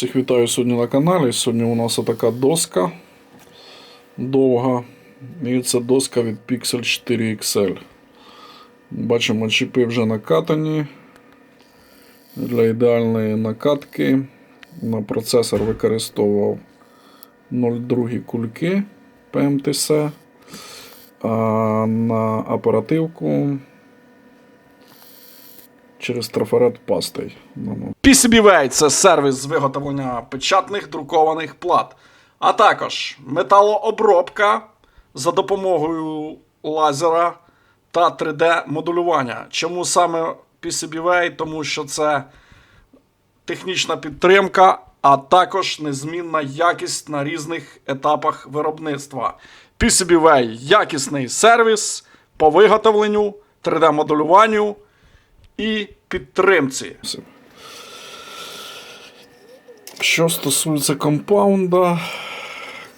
Всіх вітаю сьогодні на каналі. Сьогодні у нас така доска довга. І це доска від Pixel 4 XL. Бачимо, чіпи вже накатані. Для ідеальної накатки на процесор використовував 0,2 кульки PMTC, а на оперативку через трафарет пастий. Ну, PCBWay – це сервіс з виготовлення печатних друкованих плат, а також металообробка за допомогою лазера та 3D-модулювання. Чому саме PCBWay? Тому що це технічна підтримка, а також незмінна якість на різних етапах виробництва. PCBWay – якісний сервіс по виготовленню, 3D-моделюванню і підтримці. Що стосується компаунда,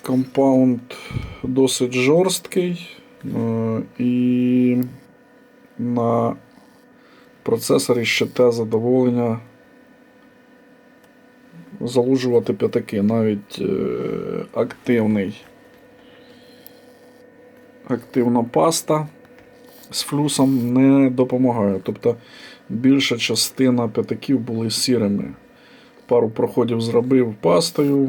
компаунд досить жорсткий е, і на процесорі ще те задоволення залужувати п'ятаки, навіть е, активний. Активна паста з флюсом не допомагає. Тобто більша частина п'ятаків були сірими пару проходів зробив пастою,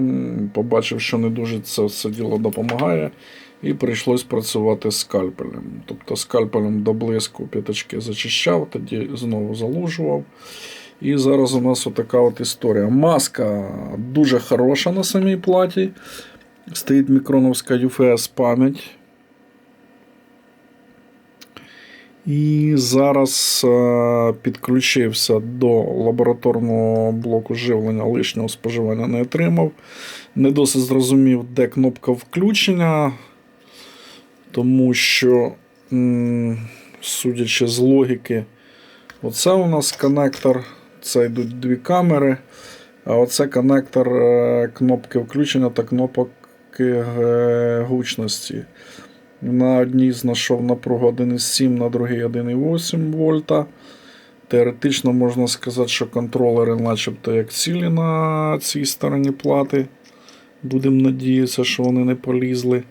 побачив, що не дуже це все діло допомагає, і прийшлось працювати скальпелем. Тобто скальпелем до блиску п'ятачки зачищав, тоді знову залужував. І зараз у нас отака от історія. Маска дуже хороша на самій платі. Стоїть мікроновська UFS пам'ять. І зараз е, підключився до лабораторного блоку живлення, лишнього споживання не отримав. Не досить зрозумів, де кнопка включення, тому що, судячи з логіки, оце у нас коннектор, це йдуть дві камери, а оце коннектор е, кнопки включення та кнопок е, гучності. На одній знайшов напругу 1,7, на другій 1,8 вольта. Теоретично можна сказати, що контролери начебто як цілі на цій стороні плати. Будемо надіятися, що вони не полізли.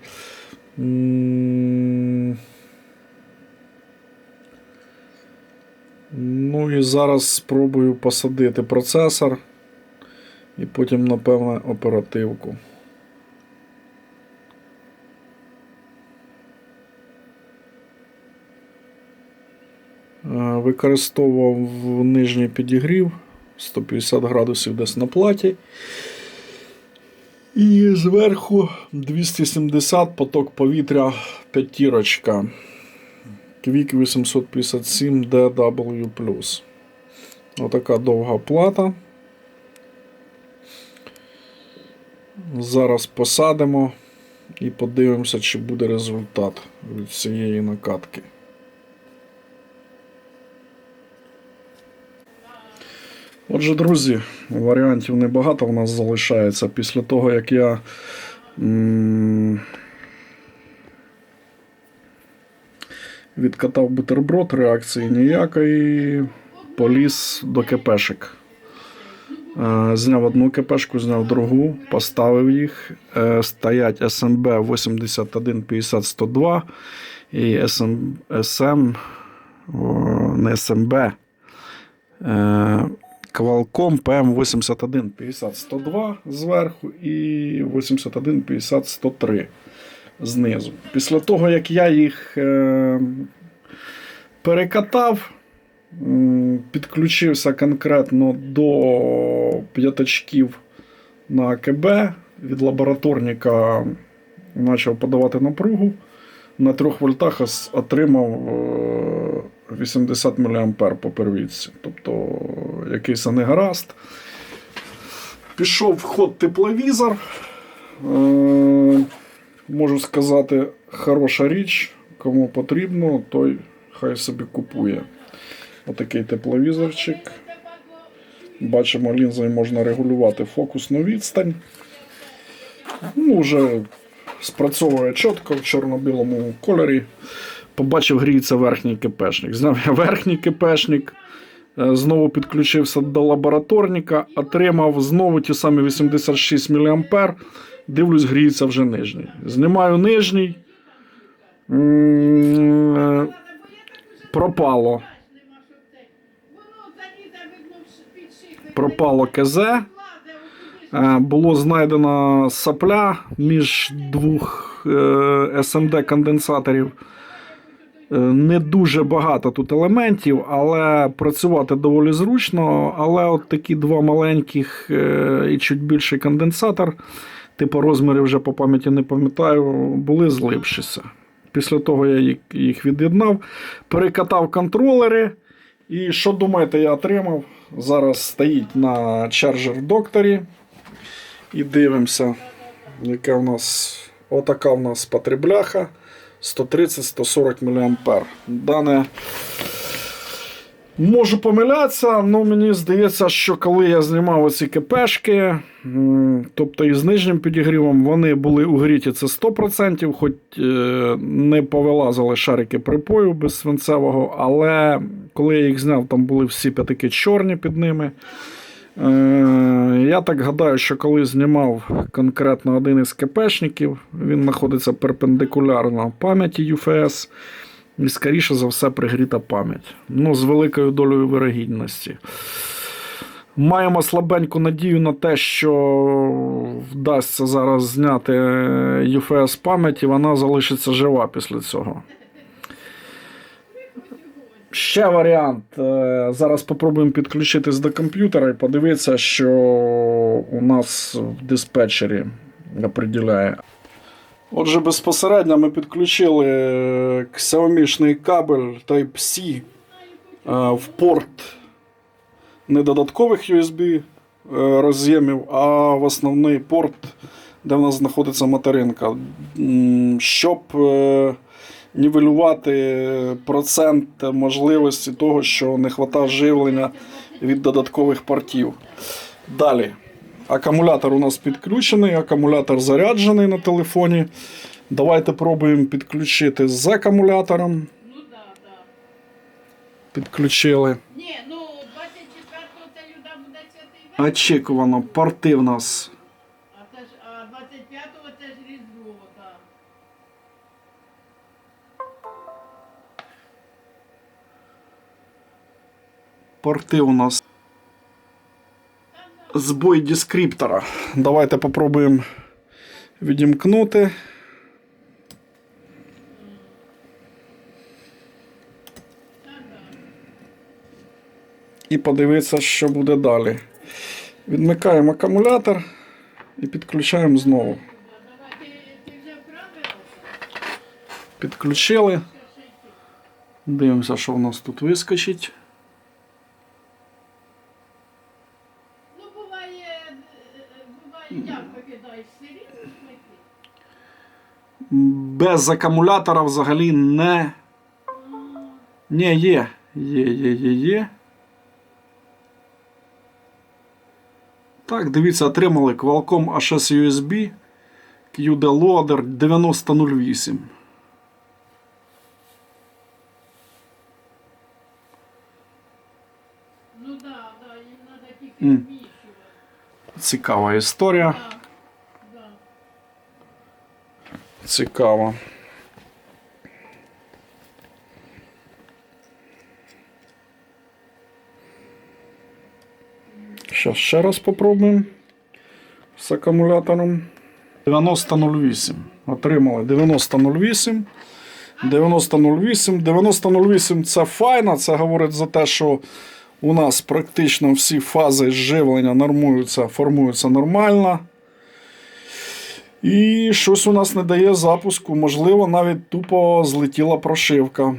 Ну і зараз спробую посадити процесор і потім, напевне, оперативку. Використовував нижній підігрів 150 градусів десь на платі. І зверху 270 поток повітря п'ятірочка. Квік 857 DW. Отака довга плата. Зараз посадимо і подивимося, чи буде результат від цієї накатки. Отже, друзі, варіантів небагато у нас залишається після того, як я відкатав бутерброд, реакції ніякої, поліз до кепешек. Е, Зняв одну кепешку, зняв другу, поставив їх. Е, Стоять SMB 8150 102 і SM, SM не SMB. Qualcomm PM81 50 102 зверху і 81 50 103 знизу. Після того, як я їх е, перекатав, підключився конкретно до п'ятачків на АКБ, від лабораторника почав подавати напругу. На 3 вольтах отримав е, 80 мА по первітці. Тобто якийсь негаразд. Пішов в ход тепловізор. Е, можу сказати, хороша річ. Кому потрібно, той хай собі купує. Отакий тепловізорчик. Бачимо, лінзою можна регулювати фокусну відстань. Ну, вже спрацьовує чітко в чорно-білому кольорі. Побачив, гріється верхній кипешник. Зняв я верхній кипешник, Е, Знову підключився до лабораторника, отримав знову ті самі 86 мА. Дивлюсь, гріється вже нижній. Знімаю нижній. Е, Пропало. Пропало КЗ. Е, Було знайдено сапля між двох SMD конденсаторів. Е, Не дуже багато тут елементів, але працювати доволі зручно. Але от такі два маленьких е, і чуть більший конденсатор, типу розміри вже по пам'яті не пам'ятаю, були злившися. Після того я їх- від'єднав, перекатав контролери. І що думаєте, я отримав? Зараз стоїть на чарджер докторі. І дивимося, яка в нас отака в нас потребляха 130-140 мА. Дане можу помилятися, але мені здається, що коли я знімав оці КПшки, тобто із нижнім підігрівом, вони були угріті це 100%, хоч е, не повилазили шарики припою без свинцевого, але коли я їх зняв, там були всі п'ятики чорні під ними. Е, Я так гадаю, що коли знімав конкретно один із КПшників, він знаходиться перпендикулярно пам'яті UFS, і, скоріше за все, пригріта пам'ять. Ну, з великою долею вирогідності. Маємо слабеньку надію на те, що вдасться зараз зняти UFS пам'ять, і вона залишиться жива після цього. Ще варіант. Е, Зараз спробуємо підключитись до комп'ютера і подивитися, що у нас в диспетчері определяє. Отже, безпосередньо ми підключили Xiaomi кабель Type-C е, в порт не додаткових USB е, роз'ємів, а в основний порт, де в нас знаходиться материнка. Щоб е, нівелювати процент можливості того, що не вистачає живлення від додаткових портів. Далі. Акумулятор у нас підключений, акумулятор заряджений на телефоні. Давайте пробуємо підключити з акумулятором. Ну да, да. Підключили. Ні, ну 24-го це люда буде святий Очікувано, порти в нас. Порти у нас. Збой дескриптора. Давайте попробуємо відімкнути. І подивитися, що буде далі. Відмикаємо акумулятор і підключаємо знову. Підключили. Дивимося, що в нас тут вискочить. Ну, буває, е, е, буває, як викидаєш все рівно смики. Без акумулятора взагалі не. Ні, є. Є, є, є, є. Так, дивіться, отримали Qualcomm HS USB QD Loader 9008. Ну да, да, їм треба тільки. Цікава історія. Да, да. Цікаво. Зараз ще раз попробуємо з акумулятором. 9008. Отримали 9008. 9008. 9008 це файно. Це говорить за те, що у нас практично всі фази живлення нормуються, формуються нормально. І щось у нас не дає запуску. Можливо, навіть тупо злетіла прошивка.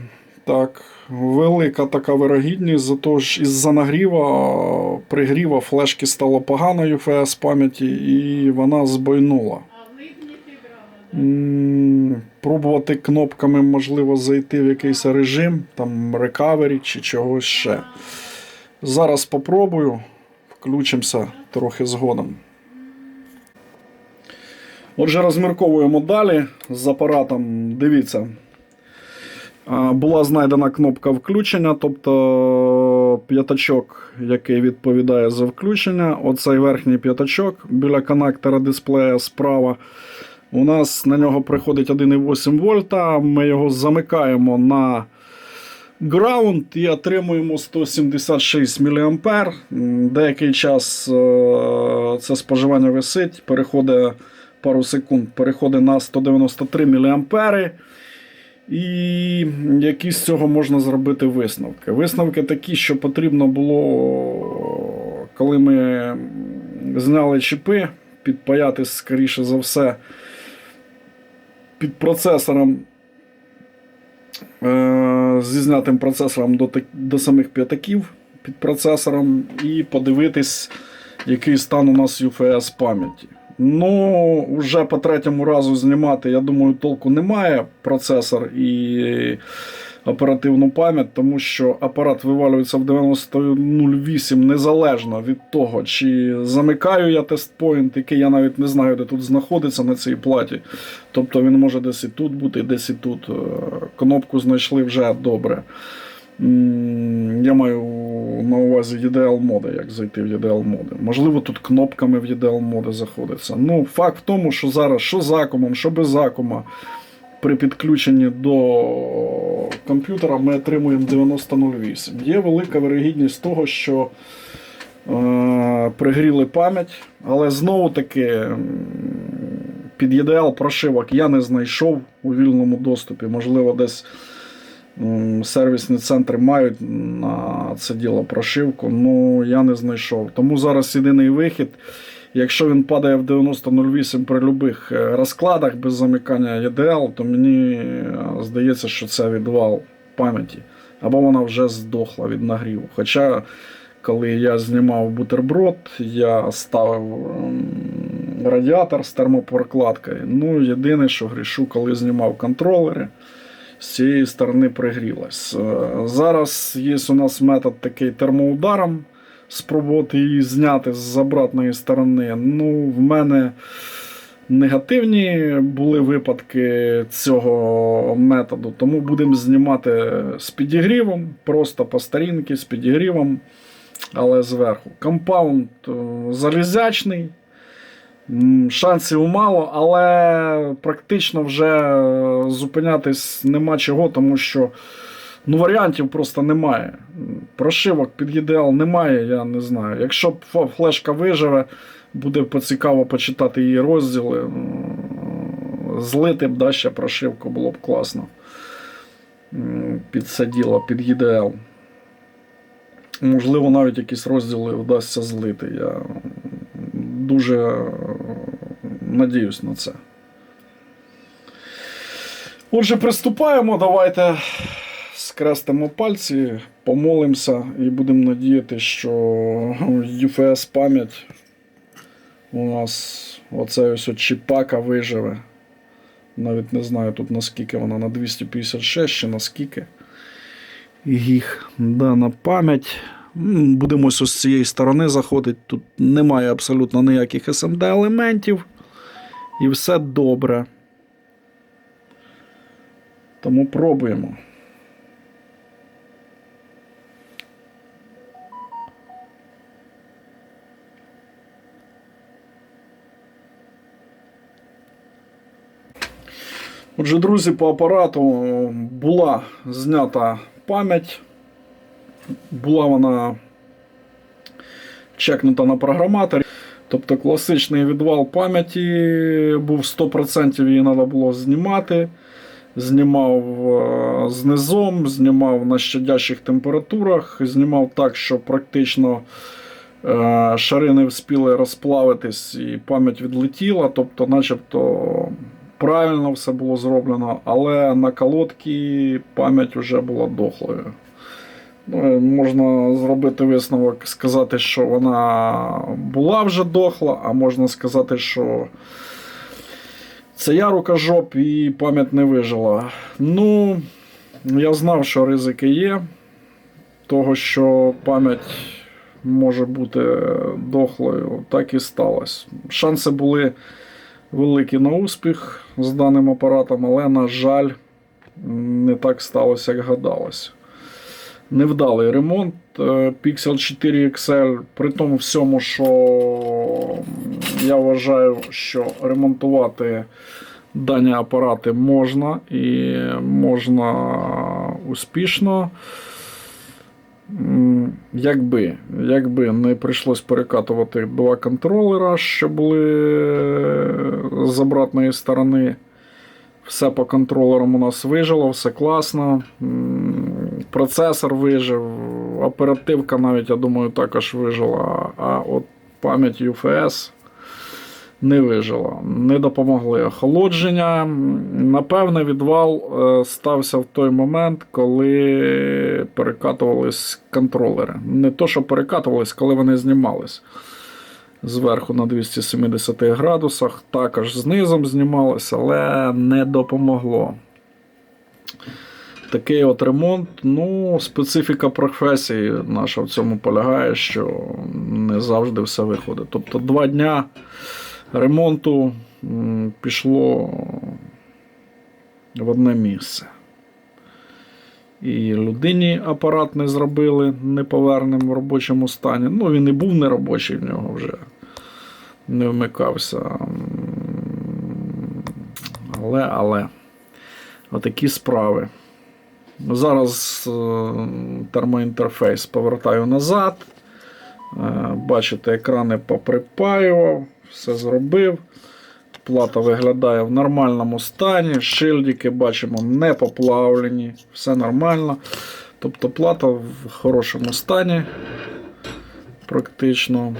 Так, велика така вирогідність, зато ж із-за нагріва, пригріва флешки стало погано UFS пам'яті, і вона збойнула. Пробувати кнопками, можливо, зайти в якийсь режим, там recovery чи чогось ще. Зараз попробую, включимося трохи згодом. Отже, розмірковуємо далі з апаратом. Дивіться. Була знайдена кнопка включення, тобто п'ятачок, який відповідає за включення. Оцей верхній п'ятачок біля коннектора дисплея справа. У нас на нього приходить 1,8 вольта. Ми його замикаємо на граунд і отримуємо 176 мА. Деякий час е, це споживання висить, переходить пару секунд, переходить на 193 мА. І які з цього можна зробити висновки? Висновки такі, що потрібно було, коли ми зняли чіпи, підпаяти, скоріше за все, під процесором е, зі знятим процесором до, до самих п'ятаків під процесором, і подивитись, який стан у нас UFS пам'яті. Ну, вже по третьому разу знімати, я думаю, толку немає процесор і оперативну пам'ять, тому що апарат вивалюється в 90.08 незалежно від того, чи замикаю я тестпоінт, який я навіть не знаю, де тут знаходиться на цій платі. Тобто він може десь і тут бути, десь і тут. Е, Кнопку знайшли вже добре. Я маю на увазі EDL моди, як зайти в EDL моди. Можливо, тут кнопками в EDL моди заходиться. Ну, факт в тому, що зараз що з акумом, що без акума, при підключенні до комп'ютера ми отримуємо 9008. Є велика вирогідність того, що е, пригріли пам'ять, але знову таки під EDL прошивок я не знайшов у вільному доступі. Можливо, десь сервісні центри мають на це діло прошивку, ну я не знайшов. Тому зараз єдиний вихід. Якщо він падає в 90.08 при будь-яких розкладах без замикання EDL, то мені е, здається, що це відвал пам'яті. Або вона вже здохла від нагріву. Хоча, коли я знімав бутерброд, я ставив ем, радіатор з термопрокладкою. Ну, єдине, що грішу, коли знімав контролери, з цієї сторони пригрілась. Е, Зараз є у нас метод такий термоударом спробувати її зняти з обратної сторони. Ну, в мене негативні були випадки цього методу, тому будемо знімати з підігрівом, просто по старінки, з підігрівом, але зверху. Компаунд е, залізячний. Шансів мало, але практично вже е, зупинятись нема чого, тому що ну, варіантів просто немає. Прошивок під EDL немає, я не знаю. Якщо флешка виживе, буде поцікаво почитати її розділи. Злити б да, ще прошивку було б класно. М, Під EDL. Можливо, навіть якісь розділи вдасться злити. Я дуже е, надіюсь на це. Отже, приступаємо. Давайте скрестимо пальці, помолимося і будемо надіяти, що UFS пам'ять у нас оце ось чіпака виживе. Навіть не знаю тут наскільки вона на 256 чи наскільки. Їх дана пам'ять. Будемо з цієї сторони заходити. Тут немає абсолютно ніяких SMD елементів. І все добре. Тому пробуємо. Отже, друзі, по апарату була знята пам'ять. Була вона чекнута на програматорі. Тобто класичний відвал пам'яті був 100% її треба було знімати. Знімав е, з низом, знімав на щадящих температурах, знімав так, що практично е, шари не вспіли розплавитись і пам'ять відлетіла. Тобто, начебто правильно все було зроблено, але на колодці пам'ять вже була дохлою. Ну, можна зробити висновок, сказати, що вона була вже дохла, а можна сказати, що це я рукожоп і пам'ять не вижила. Ну, я знав, що ризики є, того, що пам'ять може бути дохлою, так і сталося. Шанси були великі на успіх з даним апаратом, але, на жаль, не так сталося, як гадалось. Невдалий ремонт е, Pixel 4 XL, при тому всьому, що я вважаю, що ремонтувати дані апарати можна і можна успішно. Якби, якби не прийшлось перекатувати два контролера, що були з обратної сторони. Все по контролерам у нас вижило, все класно. Процесор вижив, оперативка навіть, я думаю, також вижила. А от пам'ять UFS не вижила. Не допомогли охолодження. Напевне, відвал е, стався в той момент, коли перекатувались контролери. Не то, що перекатувались, коли вони знімались. Зверху на 270 градусах, також знизом знімалося, але не допомогло. Такий от ремонт. Ну, специфіка професії наша в цьому полягає, що не завжди все виходить. Тобто, два дня ремонту пішло в одне місце. І людині апарат не зробили неповерним в робочому стані. Ну, він і був неробочий в нього вже не вмикався. Але, але, отакі справи. Зараз е, термоінтерфейс повертаю назад. Е, Бачите, екрани поприпаював, все зробив. Плата виглядає в нормальному стані. Шильдики бачимо не поплавлені, все нормально. Тобто плата в хорошому стані. Практично.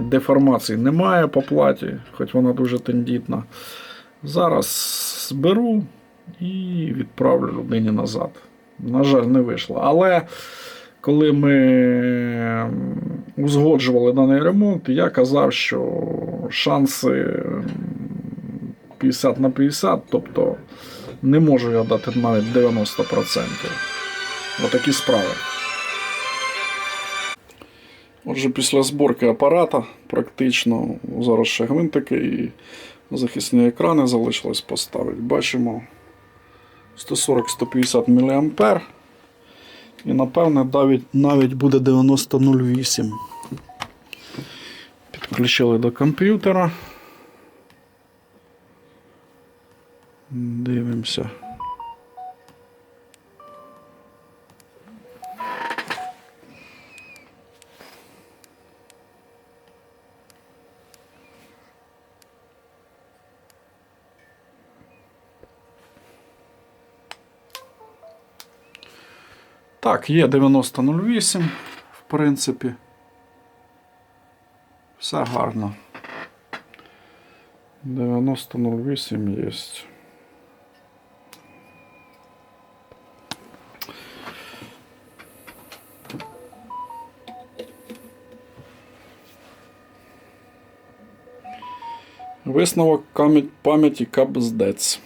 Деформацій немає по платі, хоч вона дуже тендітна. Зараз зберу і відправлю людині назад. На жаль, не вийшло. Але коли ми узгоджували даний ремонт, я казав, що шанси 50 на 50, тобто не можу я дати навіть 90%. Отакі справи. Отже, після зборки апарата практично зараз ще гвинтики і захисні екрани залишилось поставити. Бачимо 140-150 мА. І напевне навіть, навіть буде 9008. Підключили до комп'ютера. Дивимося. Так, є 9008, в принципі. Все гарно. 9008 є. Висновок пам'яті капздець.